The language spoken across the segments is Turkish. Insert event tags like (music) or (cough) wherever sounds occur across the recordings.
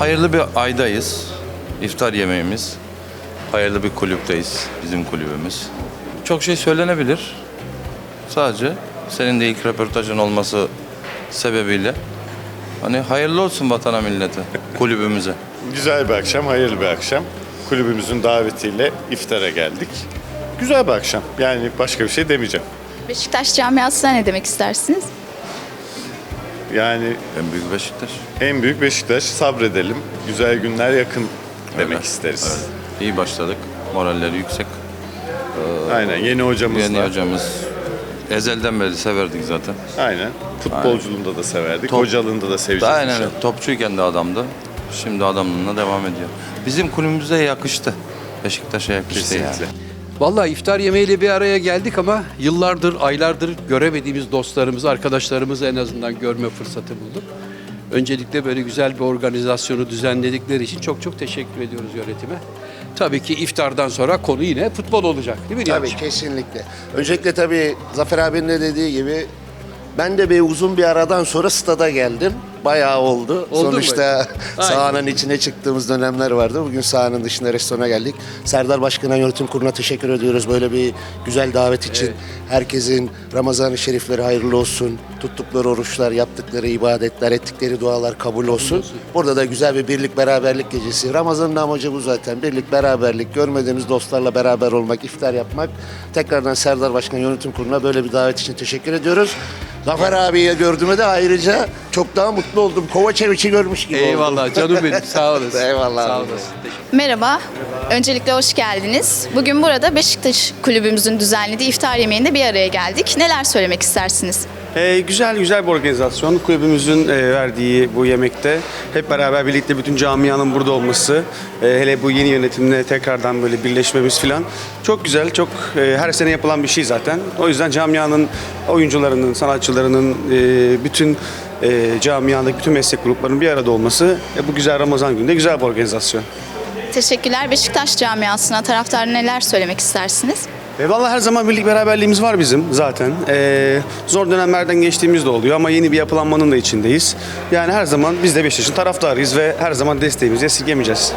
hayırlı bir aydayız. İftar yemeğimiz. Hayırlı bir kulüpteyiz. Bizim kulübümüz. Çok şey söylenebilir. Sadece senin de ilk röportajın olması sebebiyle hani hayırlı olsun vatana millete, kulübümüze. (laughs) Güzel bir akşam, hayırlı bir akşam. Kulübümüzün davetiyle iftara geldik. Güzel bir akşam. Yani başka bir şey demeyeceğim. Beşiktaş camiasına ne demek istersiniz? Yani En büyük Beşiktaş. en büyük Beşiktaş sabredelim. Güzel günler yakın demek Öyle. isteriz. Evet. İyi başladık. Moralleri yüksek. Aynen. Yeni hocamız Yeni hocamız ezelden beri severdik zaten. Aynen. Futbolculuğunda da severdik. Top- Hocalığında da seveceğiz. Aynen inşallah. öyle. Topçuyken de adamdı. Şimdi adamlığına devam ediyor. Bizim kulübümüze yakıştı. Beşiktaş'a yakıştı Kesinlikle. yani. Vallahi iftar yemeğiyle bir araya geldik ama yıllardır, aylardır göremediğimiz dostlarımızı, arkadaşlarımızı en azından görme fırsatı bulduk. Öncelikle böyle güzel bir organizasyonu düzenledikleri için çok çok teşekkür ediyoruz yönetime. Tabii ki iftardan sonra konu yine futbol olacak değil mi Tabii Nihat'cığım? kesinlikle. Öncelikle tabii Zafer abinin de dediği gibi ben de bir uzun bir aradan sonra stada geldim. Bayağı oldu. Oldu? Sonuçta sahanın içine çıktığımız dönemler vardı. Bugün sahanın dışında restorana geldik. Serdar Başkan'a yönetim kuruluna teşekkür ediyoruz. Böyle bir güzel davet için. Herkesin Ramazan-ı Şerifleri hayırlı olsun. Tuttukları oruçlar, yaptıkları ibadetler, ettikleri dualar kabul olsun. Burada da güzel bir birlik beraberlik gecesi. Ramazan'ın amacı bu zaten. Birlik beraberlik. Görmediğimiz dostlarla beraber olmak, iftar yapmak. Tekrardan Serdar Başkan yönetim kuruluna böyle bir davet için teşekkür ediyoruz. Zafer abiye gördüğüme de ayrıca çok daha mutlu oldum. Kovaçeviç'i görmüş gibi oldum. Eyvallah canım benim sağ olasın. (laughs) Eyvallah Sağ olasın. Merhaba. Öncelikle hoş geldiniz. Bugün burada Beşiktaş kulübümüzün düzenlediği iftar yemeğinde bir araya geldik. Neler söylemek istersiniz? Ee, güzel güzel bir organizasyon. Kulübümüzün e, verdiği bu yemekte hep beraber birlikte bütün camianın burada olması, e, hele bu yeni yönetimle tekrardan böyle birleşmemiz falan çok güzel, çok e, her sene yapılan bir şey zaten. O yüzden camianın, oyuncularının, sanatçılarının, e, bütün e, camiandaki bütün meslek gruplarının bir arada olması e, bu güzel Ramazan gününde güzel bir organizasyon. Teşekkürler. Beşiktaş camiasına taraftarı neler söylemek istersiniz? E, vallahi her zaman birlik beraberliğimiz var bizim zaten. E, zor dönemlerden geçtiğimiz de oluyor ama yeni bir yapılanmanın da içindeyiz. Yani her zaman biz de Beşiktaş'ın taraftarıyız ve her zaman desteğimizi esirgemeyeceğiz.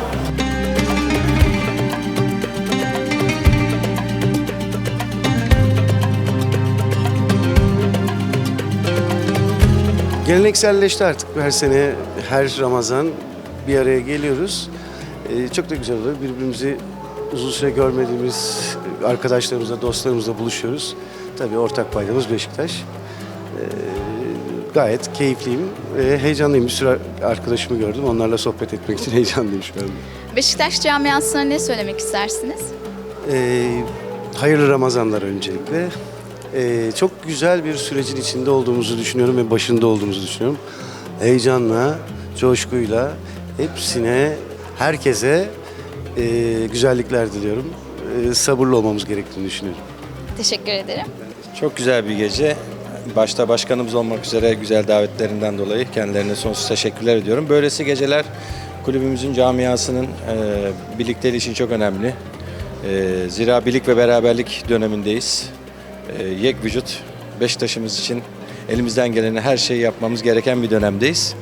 Gelenekselleşti artık her sene her Ramazan bir araya geliyoruz. Ee, çok da güzel oluyor. Birbirimizi uzun süre görmediğimiz arkadaşlarımızla, dostlarımızla buluşuyoruz. Tabii ortak paydamız Beşiktaş. Ee, gayet keyifliyim. Ee, heyecanlıyım. Bir sürü arkadaşımı gördüm. Onlarla sohbet etmek için (laughs) heyecanlıyım şu anda. Beşiktaş camiasına ne söylemek istersiniz? Ee, hayırlı Ramazanlar öncelikle. Ee, çok güzel bir sürecin içinde olduğumuzu düşünüyorum ve başında olduğumuzu düşünüyorum. Heyecanla, coşkuyla hepsine, herkese e, güzellikler diliyorum. E, sabırlı olmamız gerektiğini düşünüyorum. Teşekkür ederim. Çok güzel bir gece. Başta başkanımız olmak üzere güzel davetlerinden dolayı kendilerine sonsuz teşekkürler ediyorum. Böylesi geceler kulübümüzün camiasının e, birlikteliği için çok önemli. E, zira birlik ve beraberlik dönemindeyiz. E, yek vücut Beşiktaş'ımız için elimizden geleni her şeyi yapmamız gereken bir dönemdeyiz.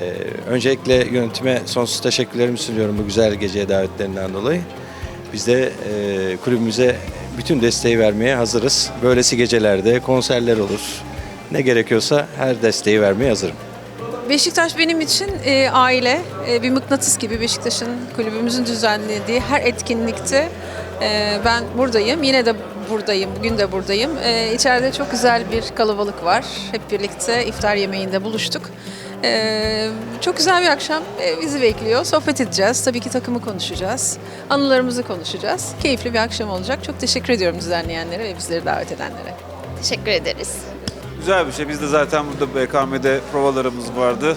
E, öncelikle yönetime sonsuz teşekkürlerimi sunuyorum bu güzel geceye davetlerinden dolayı. Biz de e, kulübümüze bütün desteği vermeye hazırız. Böylesi gecelerde konserler olur. Ne gerekiyorsa her desteği vermeye hazırım. Beşiktaş benim için e, aile, e, bir mıknatıs gibi Beşiktaş'ın kulübümüzün düzenlediği her etkinlikte e, ben buradayım. Yine de buradayım, bugün de buradayım. E, içeride çok güzel bir kalabalık var. Hep birlikte iftar yemeğinde buluştuk. E, çok güzel bir akşam e, bizi bekliyor. Sohbet edeceğiz. Tabii ki takımı konuşacağız. Anılarımızı konuşacağız. Keyifli bir akşam olacak. Çok teşekkür ediyorum düzenleyenlere ve bizleri davet edenlere. Teşekkür ederiz. Güzel bir şey. Biz de zaten burada BKM'de provalarımız vardı.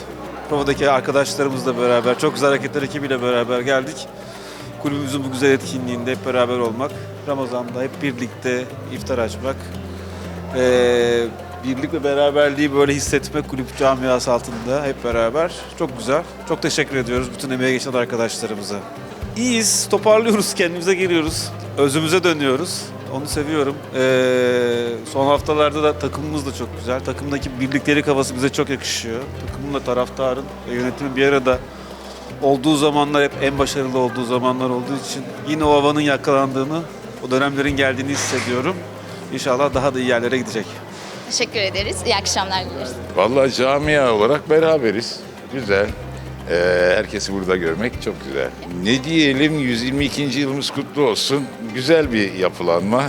Provadaki arkadaşlarımızla beraber, çok güzel hareketler ekibiyle beraber geldik. Kulübümüzün bu güzel etkinliğinde hep beraber olmak. Ramazan'da hep birlikte iftar açmak. Ee, birlik ve beraberliği böyle hissetmek kulüp camiası altında hep beraber. Çok güzel. Çok teşekkür ediyoruz bütün emeğe geçen arkadaşlarımıza. İyiyiz, toparlıyoruz, kendimize geliyoruz. Özümüze dönüyoruz. Onu seviyorum. Ee, son haftalarda da takımımız da çok güzel. Takımdaki birliktelik havası bize çok yakışıyor. Takımla taraftarın ve yönetimin bir arada olduğu zamanlar hep en başarılı olduğu zamanlar olduğu için yine o havanın yakalandığını, o dönemlerin geldiğini hissediyorum. İnşallah daha da iyi yerlere gidecek. Teşekkür ederiz. İyi akşamlar dileriz. Vallahi camia olarak beraberiz. Güzel. Ee, herkesi burada görmek çok güzel. Ne diyelim 122. yılımız kutlu olsun. Güzel bir yapılanma.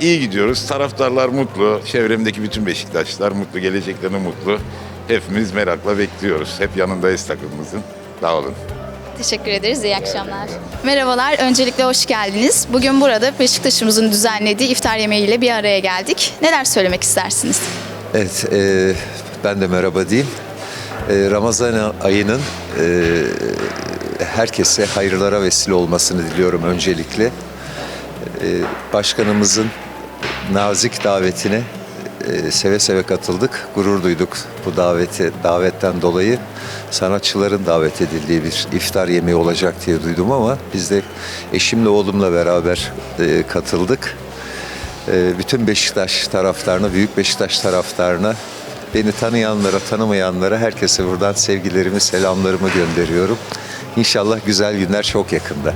İyi gidiyoruz. Taraftarlar mutlu. Çevremdeki bütün Beşiktaşlar mutlu. Geleceklerini mutlu. Hepimiz merakla bekliyoruz. Hep yanındayız takımımızın. Sağ olun. Teşekkür ederiz. İyi akşamlar. Merhabalar. Öncelikle hoş geldiniz. Bugün burada Beşiktaş'ımızın düzenlediği iftar yemeğiyle bir araya geldik. Neler söylemek istersiniz? Evet, e, ben de merhaba diyeyim. E, Ramazan ayının e, herkese hayırlara vesile olmasını diliyorum öncelikle. E, başkanımızın nazik davetine e, seve seve katıldık. Gurur duyduk bu davete davetten dolayı. Sanatçıların davet edildiği bir iftar yemeği olacak diye duydum ama biz de eşimle oğlumla beraber e, katıldık. Ee, bütün Beşiktaş taraftarına, Büyük Beşiktaş taraftarına, beni tanıyanlara, tanımayanlara herkese buradan sevgilerimi, selamlarımı gönderiyorum. İnşallah güzel günler çok yakında.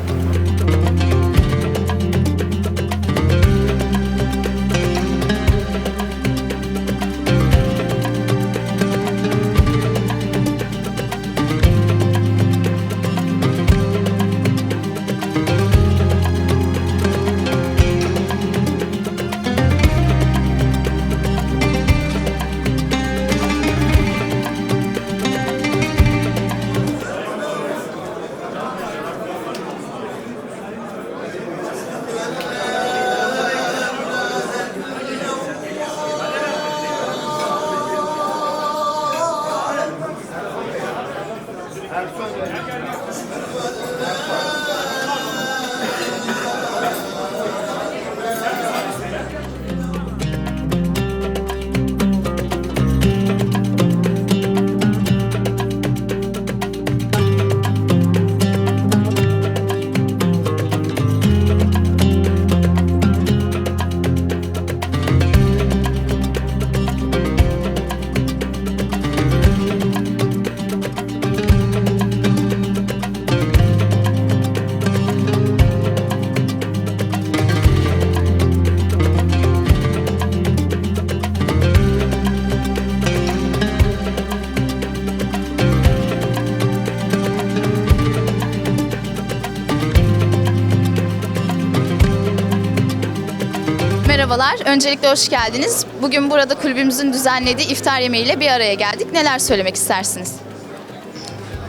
Merhabalar. Öncelikle hoş geldiniz. Bugün burada kulübümüzün düzenlediği iftar yemeğiyle bir araya geldik. Neler söylemek istersiniz?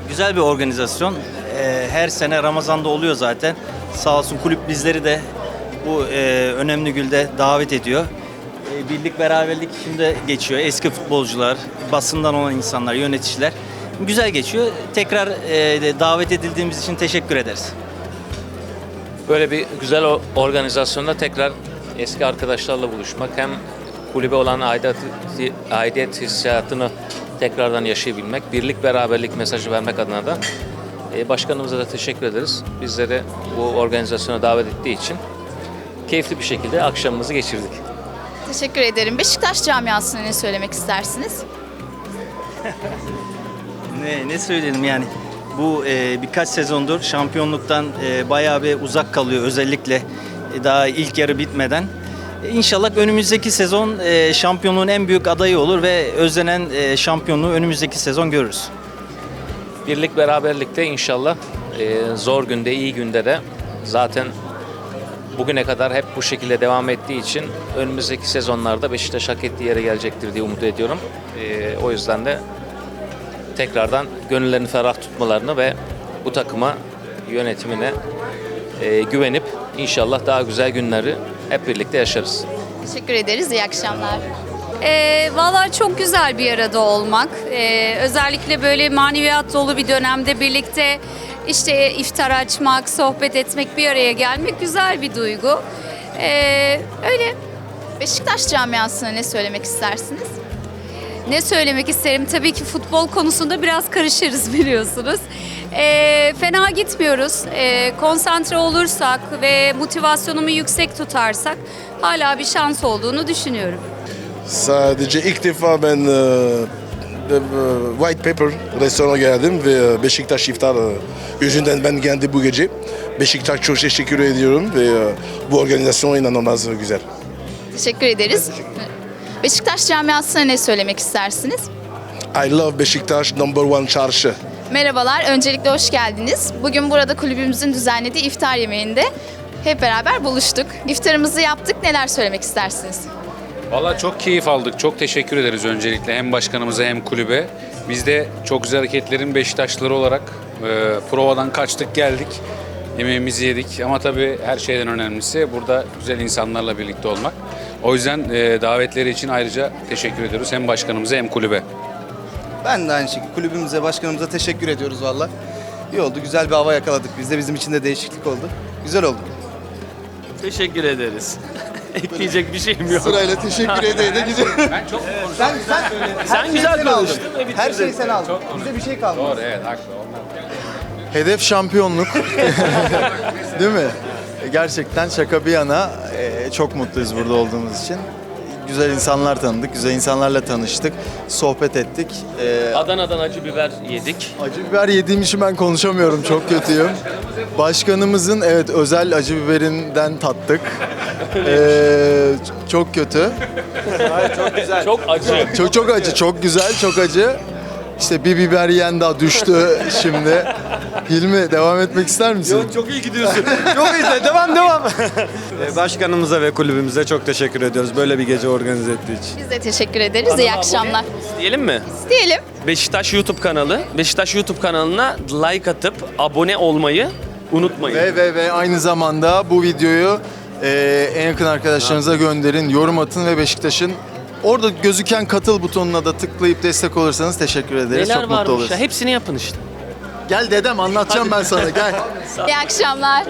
Güzel bir organizasyon. Ee, her sene Ramazan'da oluyor zaten. Sağ olsun kulüp bizleri de bu e, önemli günde davet ediyor. E, birlik beraberlik içinde geçiyor. Eski futbolcular, basından olan insanlar, yöneticiler. Güzel geçiyor. Tekrar e, davet edildiğimiz için teşekkür ederiz. Böyle bir güzel organizasyonda tekrar eski arkadaşlarla buluşmak hem kulübe olan aidiyet, aidiyet hissiyatını tekrardan yaşayabilmek, birlik beraberlik mesajı vermek adına da e, başkanımıza da teşekkür ederiz. Bizleri bu organizasyona davet ettiği için keyifli bir şekilde akşamımızı geçirdik. Teşekkür ederim. Beşiktaş camiasına ne söylemek istersiniz? (laughs) Ne, ne söyleyelim yani bu e, birkaç sezondur şampiyonluktan e, bayağı bir uzak kalıyor özellikle daha ilk yarı bitmeden. E, İnşallah önümüzdeki sezon e, şampiyonluğun en büyük adayı olur ve özlenen e, şampiyonluğu önümüzdeki sezon görürüz. Birlik beraberlikte inşallah e, zor günde, iyi günde de zaten bugüne kadar hep bu şekilde devam ettiği için önümüzdeki sezonlarda Beşiktaş hak ettiği yere gelecektir diye umut ediyorum. E, o yüzden de tekrardan gönüllerini ferah tutmalarını ve bu takıma yönetimine e, güvenip inşallah daha güzel günleri hep birlikte yaşarız. Teşekkür ederiz. İyi akşamlar. Ee, Valla çok güzel bir arada olmak. Ee, özellikle böyle maneviyat dolu bir dönemde birlikte işte iftar açmak, sohbet etmek, bir araya gelmek güzel bir duygu. Ee, öyle. Beşiktaş camiasına ne söylemek istersiniz? Ne söylemek isterim? Tabii ki futbol konusunda biraz karışırız (laughs) biliyorsunuz. Ee, fena gitmiyoruz. Ee, konsantre olursak ve motivasyonumu yüksek tutarsak hala bir şans olduğunu düşünüyorum. Sadece ilk defa ben e, e, White Pepper restorana geldim ve e, Beşiktaş iftar e, yüzünden ben geldim bu gece. Beşiktaş çok teşekkür ediyorum ve e, bu organizasyon inanılmaz güzel. Teşekkür ederiz. Beşiktaş camiasına ne söylemek istersiniz? I love Beşiktaş number one çarşı. Merhabalar, öncelikle hoş geldiniz. Bugün burada kulübümüzün düzenlediği iftar yemeğinde hep beraber buluştuk. İftarımızı yaptık, neler söylemek istersiniz? Valla çok keyif aldık. Çok teşekkür ederiz öncelikle hem başkanımıza hem kulübe. Biz de çok güzel hareketlerin Beşiktaşlıları olarak e, provadan kaçtık geldik. Yemeğimizi yedik ama tabii her şeyden önemlisi burada güzel insanlarla birlikte olmak. O yüzden e, davetleri için ayrıca teşekkür ediyoruz hem başkanımıza hem kulübe. Ben de aynı şekilde kulübümüze, başkanımıza teşekkür ediyoruz valla. İyi oldu, güzel bir hava yakaladık biz de. Bizim için de değişiklik oldu. Güzel oldu. Teşekkür ederiz. (laughs) Ekleyecek bir şeyim yok. Sırayla teşekkür ede ede gidiyorum. Ben çok Sen, sen, Sen güzel şeyi sen aldın. konuştun. Her şeyi sen aldın. Bize bir şey kalmadı. Doğru evet haklı. Hedef şampiyonluk. (laughs) Değil mi? Gerçekten şaka bir yana e, çok mutluyuz burada olduğumuz için. Güzel insanlar tanıdık, güzel insanlarla tanıştık, sohbet ettik. E, Adana'dan acı biber yedik. acı biber yediğim için ben konuşamıyorum, çok kötüyüm. Başkanımızın evet özel acı biberinden tattık. E, çok kötü. çok güzel. Çok acı. Çok çok acı, çok güzel, çok acı. İşte bir biber yiyen daha düştü şimdi. Hilmi devam etmek ister misin? Çok iyi gidiyorsun. çok iyi. Devam devam. (laughs) Başkanımıza ve kulübümüze çok teşekkür ediyoruz böyle bir gece organize ettiği için. Biz de teşekkür ederiz. İyi akşamlar. Diyelim mi? Diyelim. Beşiktaş YouTube kanalı. Beşiktaş YouTube kanalına like atıp abone olmayı unutmayın. Ve ve ve aynı zamanda bu videoyu e, en yakın arkadaşlarınıza gönderin, yorum atın ve Beşiktaş'ın orada gözüken katıl butonuna da tıklayıp destek olursanız teşekkür ederiz. Neler Çok mutlu varmış oluruz. ya hepsini yapın işte. Gel dedem anlatacağım ben sana gel. İyi akşamlar.